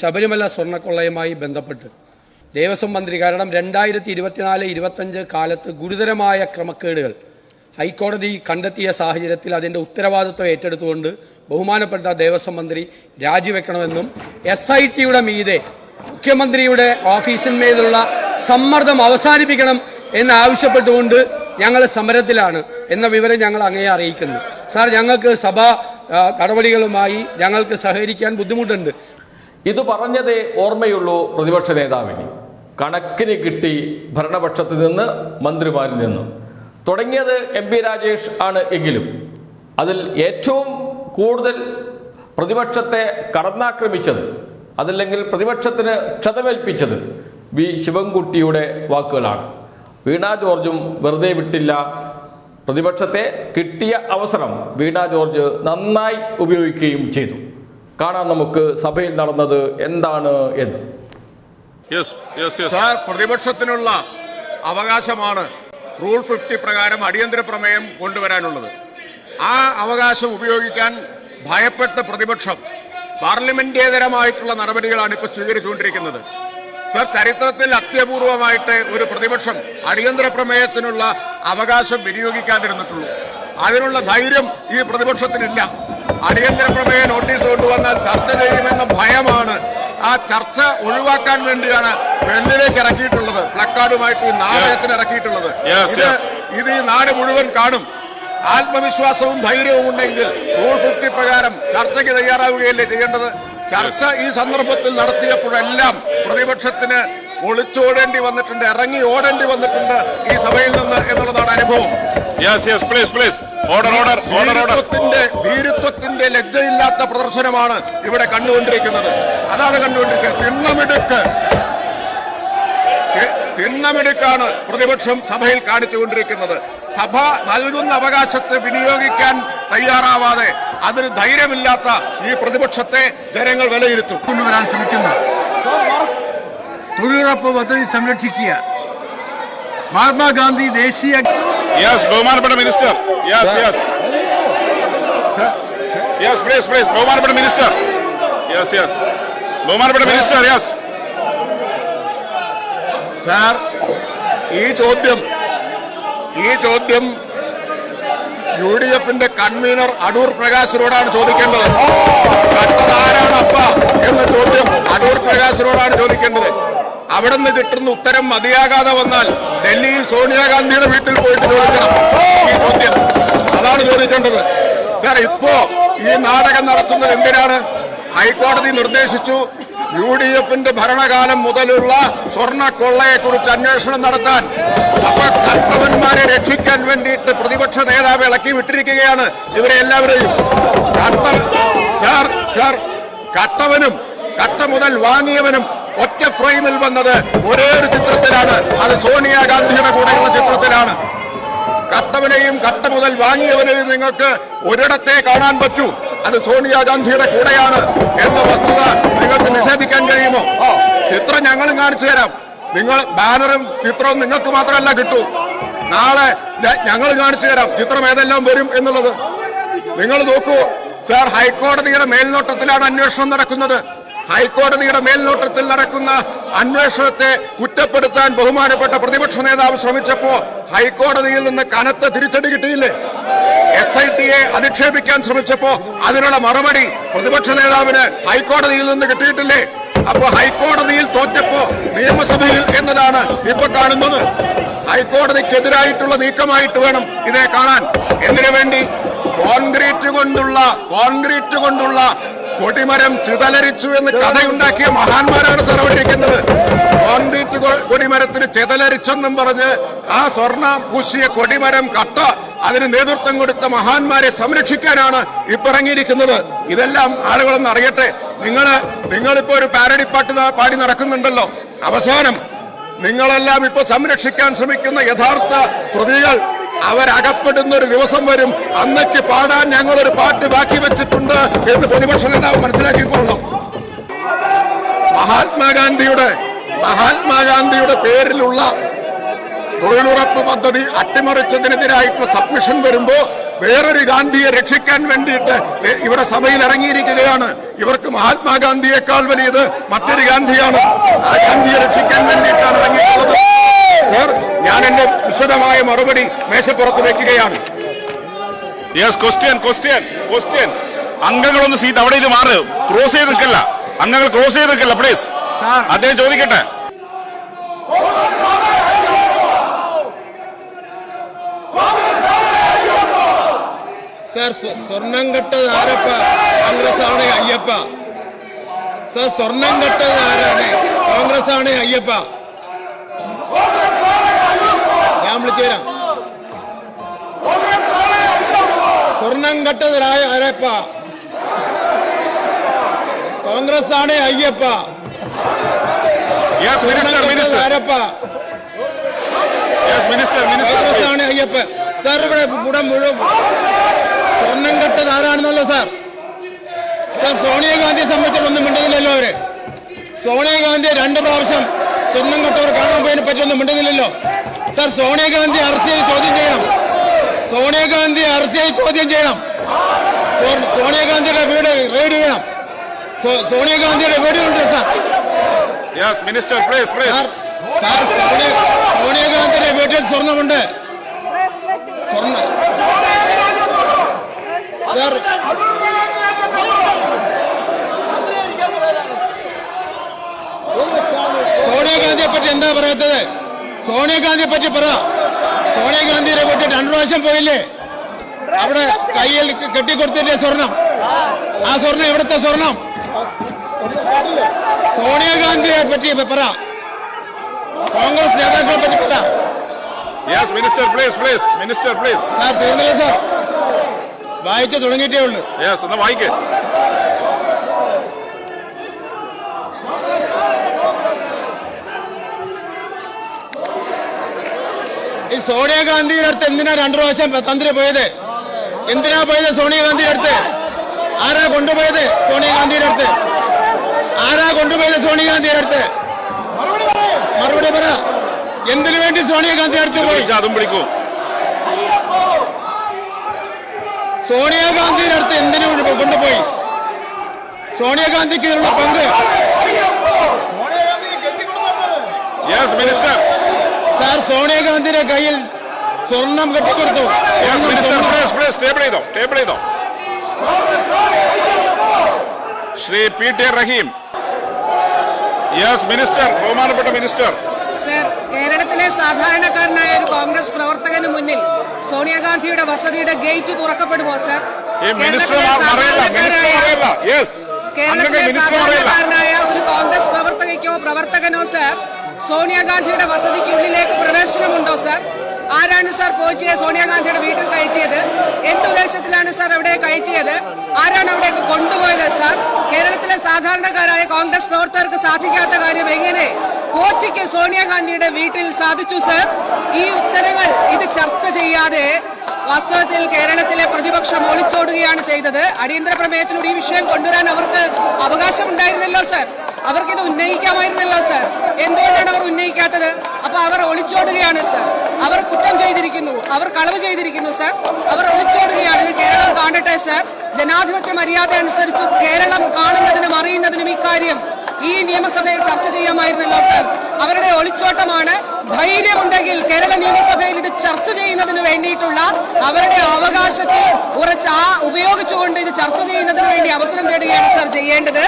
ശബരിമല സ്വർണക്കൊള്ളയുമായി ബന്ധപ്പെട്ട്. ദേവസ്വം മന്ത്രി കാരണം രണ്ടായിരത്തി ഇരുപത്തിനാല് ഇരുപത്തഞ്ച് കാലത്ത് ഗുരുതരമായ ക്രമക്കേടുകൾ. ഹൈക്കോടതി കണ്ടെത്തിയ സാഹചര്യത്തിൽ അതിന്റെ ഉത്തരവാദിത്വം ഏറ്റെടുത്തുകൊണ്ട് ബഹുമാനപ്പെട്ട ദേവസ്വം മന്ത്രി രാജിവെക്കണമെന്നും എസ് ഐ ടിയുടെ മീതെ മുഖ്യമന്ത്രിയുടെ ഓഫീസിന്മേലുള്ള സമ്മർദ്ദം അവസാനിപ്പിക്കണം എന്നാവശ്യപ്പെട്ടുകൊണ്ട് ഞങ്ങൾ സമരത്തിലാണ് എന്ന വിവരം ഞങ്ങൾ അങ്ങേ അറിയിക്കുന്നു. സാർ ഞങ്ങൾക്ക് സഭാ നടപടികളുമായി ഞങ്ങൾക്ക് സഹകരിക്കാൻ ബുദ്ധിമുട്ടുണ്ട്. ഇത് പറഞ്ഞതേ ഓർമ്മയുള്ളൂ പ്രതിപക്ഷ നേതാവിന്. കണക്കിന് കിട്ടി ഭരണപക്ഷത്തിൽ നിന്ന് മന്ത്രിമാരിൽ നിന്നും. തുടങ്ങിയത് എം പി രാജേഷ് ആണ് എങ്കിലും. അതിൽ ഏറ്റവും കൂടുതൽ പ്രതിപക്ഷത്തെ കടന്നാക്രമിച്ചത് അതല്ലെങ്കിൽ പ്രതിപക്ഷത്തിന് ക്ഷതമേൽപ്പിച്ചത് വി ശിവൻകുട്ടിയുടെ വാക്കുകളാണ്. വീണ ജോർജും വെറുതെ വിട്ടില്ല. പ്രതിപക്ഷത്തെ കിട്ടിയ അവസരം വീണ ജോർജ് നന്നായി ഉപയോഗിക്കുകയും ചെയ്തു. കാണാം നമുക്ക് സഭയിൽ നടന്നത് എന്താണ് എന്ന്. സാർ പ്രതിപക്ഷത്തിനുള്ള അവകാശമാണ് റൂൾ ഫിഫ്റ്റി പ്രകാരം അടിയന്തര പ്രമേയം കൊണ്ടുവരാനുള്ളത്. ആ അവകാശം ഉപയോഗിക്കാൻ ഭയപ്പെട്ട പ്രതിപക്ഷം പാർലമെന്റേതരമായിട്ടുള്ള നടപടികളാണ് ഇപ്പോൾ സ്വീകരിച്ചുകൊണ്ടിരിക്കുന്നത്. സർ ചരിത്രത്തിൽ അത്യപൂർവമായിട്ട് ഒരു പ്രതിപക്ഷം അടിയന്തര പ്രമേയത്തിനുള്ള അവകാശം വിനിയോഗിക്കാതിരുന്നിട്ടുള്ളൂ. അതിനുള്ള ധൈര്യം ഈ പ്രതിപക്ഷത്തിനില്ല. അടിയന്തര പ്രമേയ നോട്ടീസ് കൊണ്ടുവന്നാൽ ചർച്ച ചെയ്യുമെന്ന ഭയമാണ്. ആ ചർച്ച ഒഴിവാക്കാൻ വേണ്ടിയാണ് വെള്ളിലേക്ക് ഇറക്കിയിട്ടുള്ളത്. പ്ലക്കാർഡുമായിട്ട് ഈ നാടകത്തിന് ഇറക്കിയിട്ടുള്ളത്. ഇത് ഇത് ഈ നാട് മുഴുവൻ കാണും. ആത്മവിശ്വാസവും ധൈര്യവും ഉണ്ടെങ്കിൽ റൂൾ ഫിഫ്റ്റി പ്രകാരം ചർച്ചയ്ക്ക് തയ്യാറാവുകയല്ലേ ചെയ്യേണ്ടത്? ചർച്ച ഈ സന്ദർഭത്തിൽ നടത്തിയപ്പോഴെല്ലാം പ്രതിപക്ഷത്തിന് ഒളിച്ചോടേണ്ടി വന്നിട്ടുണ്ട് ഇറങ്ങി ഓടേണ്ടി വന്നിട്ടുണ്ട് ഈ സഭയിൽ നിന്ന് എന്നുള്ളതാണ് അനുഭവം. Yes yes please please order order order order ഭീരുത്വത്തിന്റെ ഭീരുത്വത്തിന്റെ ലജ്ജയില്ലാത്ത പ്രദർശനമാണ് ഇവിടെ കണ്ടുകൊണ്ടിരിക്കുന്നത്. അതാണ് കണ്ടുകൊണ്ടിരിക്കുന്നത് തിണ്ണമിടുക്ക്. തിണ്ണമിടുക്കാണ് പ്രതിപക്ഷം സഭയിൽ കാണിച്ചുകൊണ്ടിരിക്കുന്നത്. സഭ നൽകുന്ന അവകാശത്തെ വിനിയോഗിക്കാൻ തയ്യാറാവാതെ അതിന് ധൈര്യമില്ലാത്ത ഈ പ്രതിപക്ഷത്തെ ജനങ്ങൾ വിലയിരുത്തും. കൊണ്ടുവരാൻ ശ്രമിക്കുന്നത് തൊഴിലുറപ്പ് പദ്ധതി സംരക്ഷിക്കുക. മഹാത്മാഗാന്ധി ദേശീയ യെസ് ബഹുമാനപ്പെട്ട minister yes yes yes please please ബഹുമാനപ്പെട്ട മിനിസ്റ്റർ യെസ് യെസ് ബഹുമാനപ്പെട്ട മിനിസ്റ്റർ യെസ് സാർ ഈ ചോദ്യം ഈ ചോദ്യം യു ഡി എഫിന്റെ കൺവീനർ അടൂർ പ്രകാശിനോടാണ് ചോദിക്കേണ്ടത്. കണ്ടത് ആരാണ് അപ്പ എന്ന ചോദ്യം അടൂർ പ്രകാശിനോടാണ് ചോദിക്കേണ്ടത്. അവിടെ നിന്ന് കിട്ടുന്ന ഉത്തരം മതിയാകാതെ വന്നാൽ ഡൽഹിയിൽ സോണിയാഗാന്ധിയുടെ വീട്ടിൽ പോയിട്ട് ചോദിക്കണം ഈ ചോദ്യം. അതാണ് ചോദിക്കേണ്ടത്. സാർ ഇപ്പോ ഈ നാടകം നടത്തുന്നത് എന്തിനാണ്? ഹൈക്കോടതി നിർദ്ദേശിച്ചു യു ഡി എഫിന്റെ ഭരണകാലം മുതലുള്ള സ്വർണ കൊള്ളയെക്കുറിച്ച് അന്വേഷണം നടത്താൻ. അപ്പൊ കർത്തവന്മാരെ രക്ഷിക്കാൻ വേണ്ടിയിട്ട് പ്രതിപക്ഷ നേതാവ് ഇളക്കി വിട്ടിരിക്കുകയാണ് ഇവരെ എല്ലാവരെയും. കട്ടവനും കട്ട മുതൽ വാങ്ങിയവനും ഒറ്റ ഫ്രെയിമിൽ വന്നത് ഒരേ ഒരു ചിത്രത്തിലാണ്. അത് സോണിയാഗാന്ധിയുടെ കൂടെയുള്ള ചിത്രത്തിലാണ്. കട്ടവനെയും കട്ട മുതൽ വാങ്ങിയവനെയും നിങ്ങൾക്ക് ഒരിടത്തെ കാണാൻ പറ്റൂ. അത് സോണിയാഗാന്ധിയുടെ കൂടെയാണ് എന്ന വസ്തുത നിങ്ങൾക്ക് നിഷേധിക്കാൻ കഴിയുമോ? ചിത്രം ഞങ്ങളും കാണിച്ചു തരാം. നിങ്ങൾ ബാനറും ചിത്രവും നിങ്ങൾക്ക് മാത്രമല്ല കിട്ടൂ. നാളെ ഞങ്ങൾ കാണിച്ചു തരാം ചിത്രം ഏതെല്ലാം വരും എന്നുള്ളത്. നിങ്ങൾ നോക്കൂ സാർ ഹൈക്കോടതിയുടെ മേൽനോട്ടത്തിലാണ് അന്വേഷണം നടക്കുന്നത്. ഹൈക്കോടതിയുടെ മേൽനോട്ടത്തിൽ നടക്കുന്ന അന്വേഷണത്തെ കുറ്റപ്പെടുത്താൻ ബഹുമാനപ്പെട്ട പ്രതിപക്ഷ നേതാവ് ശ്രമിച്ചപ്പോ ഹൈക്കോടതിയിൽ നിന്ന് കനത്ത തിരിച്ചടി കിട്ടിയില്ലേ? എസ് ഐ ടിയെ അധിക്ഷേപിക്കാൻ ശ്രമിച്ചപ്പോ അതിനുള്ള മറുപടി പ്രതിപക്ഷ നേതാവിന് ഹൈക്കോടതിയിൽ നിന്ന് കിട്ടിയിട്ടില്ലേ? അപ്പൊ ഹൈക്കോടതിയിൽ തോറ്റപ്പോ നിയമസഭയിൽ എന്നതാണ് ഇപ്പൊ കാണുന്നത്. ഹൈക്കോടതിക്കെതിരായിട്ടുള്ള നീക്കമായിട്ട് വേണം ഇതിനെ കാണാൻ. എന്തിനു വേണ്ടി? കോൺക്രീറ്റ് കൊണ്ടുള്ള കോൺക്രീറ്റ് കൊണ്ടുള്ള കൊടിമരം ചിതലരിച്ചു എന്ന് കഥയുണ്ടാക്കിയ മഹാന്മാരാണ് സാർ അവിടെ കോൺക്രീറ്റ് കൊടിമരത്തിന് ചിതലരിച്ചെന്നും പറഞ്ഞ് ആ സ്വർണ പൂശിയ കൊടിമരം കട്ട അതിന് നേതൃത്വം കൊടുത്ത മഹാന്മാരെ സംരക്ഷിക്കാനാണ് ഇപ്പിറങ്ങിയിരിക്കുന്നത്. ഇതെല്ലാം ആളുകളൊന്ന് അറിയട്ടെ. നിങ്ങൾ നിങ്ങളിപ്പോ ഒരു പാരഡി പാട്ട് പാടി നടക്കുന്നുണ്ടല്ലോ. അവസാനം നിങ്ങളെല്ലാം ഇപ്പൊ സംരക്ഷിക്കാൻ ശ്രമിക്കുന്ന യഥാർത്ഥ പ്രതികൾ അവരകപ്പെടുന്ന ഒരു ദിവസം വരും. അന്നയ്ക്ക് പാടാൻ ഞങ്ങൾ ഒരു പാട്ട് ബാക്കി വെച്ചിട്ടുണ്ട് എന്ന് പ്രതിപക്ഷ നേതാവ് മനസ്സിലാക്കിക്കൊള്ളണം. മഹാത്മാഗാന്ധിയുടെ മഹാത്മാഗാന്ധിയുടെ പേരിലുള്ള തൊഴിലുറപ്പ് പദ്ധതി അട്ടിമറിച്ചതിനെതിരായിട്ടുള്ള സബ്മിഷൻ വരുമ്പോ വേറൊരു ഗാന്ധിയെ രക്ഷിക്കാൻ വേണ്ടിയിട്ട് ഇവിടെ സഭയിൽ ഇറങ്ങിയിരിക്കുകയാണ്. ഇവർക്ക് മഹാത്മാഗാന്ധിയേക്കാൾ വലിയത് മറ്റൊരു ഗാന്ധിയാണ്. ആ ഗാന്ധിയെ രക്ഷിക്കാൻ വേണ്ടിയിട്ടാണ് ഇറങ്ങിയിട്ടുള്ളത്. ഞാൻ എന്റെ വിശദമായ മറുപടി മേശപ്പുറത്ത് വെക്കുകയാണ്. യെസ് ക്വസ്റ്റ്യൻ ക്വസ്റ്റ്യൻ ക്വസ്റ്റ്യൻ അംഗങ്ങളൊന്ന് സീറ്റ് അവിടെ ഇത് മാറ്. ക്രോസ് ചെയ്ത് നിൽക്കല്ല. അംഗങ്ങൾ ക്രോസ് ചെയ്ത് നിൽക്കല്ല പ്ലീസ് അദ്ദേഹം ചോദിക്കട്ടെ. സാർ സ്വ- സ്വർണം കെട്ടത് ആരപ്പ? കോൺഗ്രസ് ആണ് അയ്യപ്പ. സാർ സ്വർണം കെട്ടത് ആരാണ്? കോൺഗ്രസ് ആണ് അയ്യപ്പ. ഞാൻ വിളിച്ചുതരാം സ്വർണം കെട്ടത് അരപ്പ ആരപ്പ കോൺഗ്രസ് ആണ് അയ്യപ്പ മിനിസ്റ്റർ കോൺഗ്രസ് ആണ് അയ്യപ്പ. സാർ ഇവിടെ ഇവിടെ മുഴുവൻ സ്വർണം കെട്ടത് ആരാണെന്നല്ലോ സാർ? സാർ സോണിയാഗാന്ധിയെ സംബന്ധിച്ചിട്ടൊന്നും മിണ്ടുന്നില്ലല്ലോ അവർ. സോണിയാഗാന്ധിയെ രണ്ട് പ്രാവശ്യം സ്വർണം കെട്ടവർ കാണാൻ പോയതിനെ പറ്റിയൊന്നും മിണ്ടുന്നില്ലല്ലോ. സാർ സോണിയാഗാന്ധി അറസ്റ്റ് ചെയ്ത് ചോദ്യം ചെയ്യണം. സോണിയാഗാന്ധി അറസ്റ്റ് ചെയ്ത് ചോദ്യം ചെയ്യണം. സോണിയാഗാന്ധിയുടെ വീട് റെയ്ഡ് ചെയ്യണം. സോണിയാഗാന്ധിയുടെ വീടുണ്ട് സാർ. മിനിസ്റ്റർ സാർ സോണിയാഗാന്ധിയുടെ വീട്ടിൽ സ്വർണമുണ്ട്. സ്വർണ സാർ സോണിയാഗാന്ധിയെ പറ്റി എന്താ പറയാത്തത്? സോണിയാഗാന്ധിയെ പറ്റി പറ. സോണിയാഗാന്ധിയെ പറ്റി രണ്ടു പ്രാവശ്യം പോയില്ലേ? അവിടെ കയ്യിൽ കെട്ടിക്കൊടുത്തില്ലേ സ്വർണം? ആ സ്വർണം എവിടുത്തെ സ്വർണം? സോണിയാഗാന്ധിയെ പറ്റി പറ. കോൺഗ്രസ് നേതാക്കളെ പറ്റി പറ. Yes minister please please minister please sir തീർന്നില്ല സാർ. വായിച്ചു തുടങ്ങിയിട്ടേ ഉള്ളൂ. യെസ് ഒന്ന് വായിക്കേ. ഈ സോണിയാഗാന്ധിയുടെ അടുത്ത് എന്തിനാ രണ്ടു പ്രാവശ്യം തന്ത്രി പോയത്? എന്തിനാ പോയത് സോണിയാഗാന്ധിയുടെ അടുത്ത്? ആരാ കൊണ്ടുപോയത് സോണിയാഗാന്ധിയുടെ അടുത്ത്? ആരാ കൊണ്ടുപോയത് സോണിയാഗാന്ധിയുടെ അടുത്ത്? മറുപടി പറ. എന്തിനു വേണ്ടി സോണിയാഗാന്ധിയുടെ അടുത്ത് പോയി? അതും പിടിക്കൂ. സോണിയാഗാന്ധിയുടെ അടുത്ത് എന്തിനു കൊണ്ട് കൊണ്ടുപോയി? സോണിയാഗാന്ധിക്ക് ഇതിനുള്ള പങ്ക്? യെസ് മിനിസ്റ്റർ സാർ സോണിയാഗാന്ധിയുടെ കയ്യിൽ സ്വർണം കെട്ടിക്കൊടുത്തു. ടേബിൾ ചെയ്തോ ടേബിൾ ചെയ്തോ. Shri P T Rahim. Yes minister ബഹുമാനപ്പെട്ട മിനിസ്റ്റർ സർ കേരളത്തിലെ സാധാരണക്കാരനായ ഒരു കോൺഗ്രസ് പ്രവർത്തകന് മുന്നിൽ സോണിയാഗാന്ധിയുടെ വസതിയുടെ ഗേറ്റ് തുറക്കപ്പെടുമോ സർ ഈ മിനിസ്റ്റർ അറിയില്ല മിനിസ്റ്റർ അറിയില്ല യെസ് കേരളത്തിലെ സാധാരണക്കാരനായ ഒരു കോൺഗ്രസ് പ്രവർത്തകയ്ക്കോ പ്രവർത്തകനോ സർ സോണിയാഗാന്ധിയുടെ വസതിക്കുള്ളിലേക്ക് പ്രവേശനമുണ്ടോ സാർ? ആരാണ് സാർ പോറ്റിയെ സോണിയാഗാന്ധിയുടെ വീട്ടിൽ കയറ്റിയത്? എന്തുദ്ദേശത്തിലാണ് സാർ അവിടെ കയറ്റിയത്? ആരാണ് അവിടേക്ക് കൊണ്ടുപോയത് സാർ? കേരളത്തിലെ സാധാരണക്കാരായ കോൺഗ്രസ് പ്രവർത്തകർക്ക് സാധിക്കാത്ത കാര്യം എങ്ങനെ പോറ്റിക്ക് സോണിയാഗാന്ധിയുടെ വീട്ടിൽ സാധിച്ചു സർ? ഈ ഉത്തരങ്ങൾ ഇത് ചർച്ച ചെയ്യാതെ വാസ്തവത്തിൽ കേരളത്തിലെ പ്രതിപക്ഷം ഒളിച്ചോടുകയാണ് ചെയ്തത്. അടിയന്തര പ്രമേയത്തിലൂടെ ഈ വിഷയം കൊണ്ടുവരാൻ അവർക്ക് അവകാശമുണ്ടായിരുന്നല്ലോ സർ. അവർക്കിത് ഉന്നയിക്കാമായിരുന്നല്ല സർ. എന്തുകൊണ്ടാണ് അവർ ഉന്നയിക്കാത്തത്? അപ്പൊ അവർ ഒളിച്ചോടുകയാണ് സർ. അവർ കുറ്റം ചെയ്തിരിക്കുന്നു. അവർ കളവ് ചെയ്തിരിക്കുന്നു സർ. അവർ ഒളിച്ചോടുകയാണ്. ഇത് കേരളം കാണട്ടെ സർ. ജനാധിപത്യ മര്യാദ അനുസരിച്ച് കേരളം കാണുന്നതിനും അറിയുന്നതിനും ഇക്കാര്യം ഈ നിയമസഭയിൽ ചർച്ച ചെയ്യാമായിരുന്നല്ലോ സർ. അവരുടെ ഒളിച്ചോട്ടമാണ് ധൈര്യമുണ്ടെങ്കിൽ കേരള നിയമസഭയിൽ ഇത് ചർച്ച ചെയ്യുന്നതിന് വേണ്ടിയിട്ടുള്ള അവരുടെ അവകാശത്തെ ഉറച്ച് ആ ഉപയോഗിച്ചുകൊണ്ട് ഇത് ചർച്ച ചെയ്യുന്നതിന് വേണ്ടി അവസരം തേടുകയാണ് സർ ചെയ്യേണ്ടത്.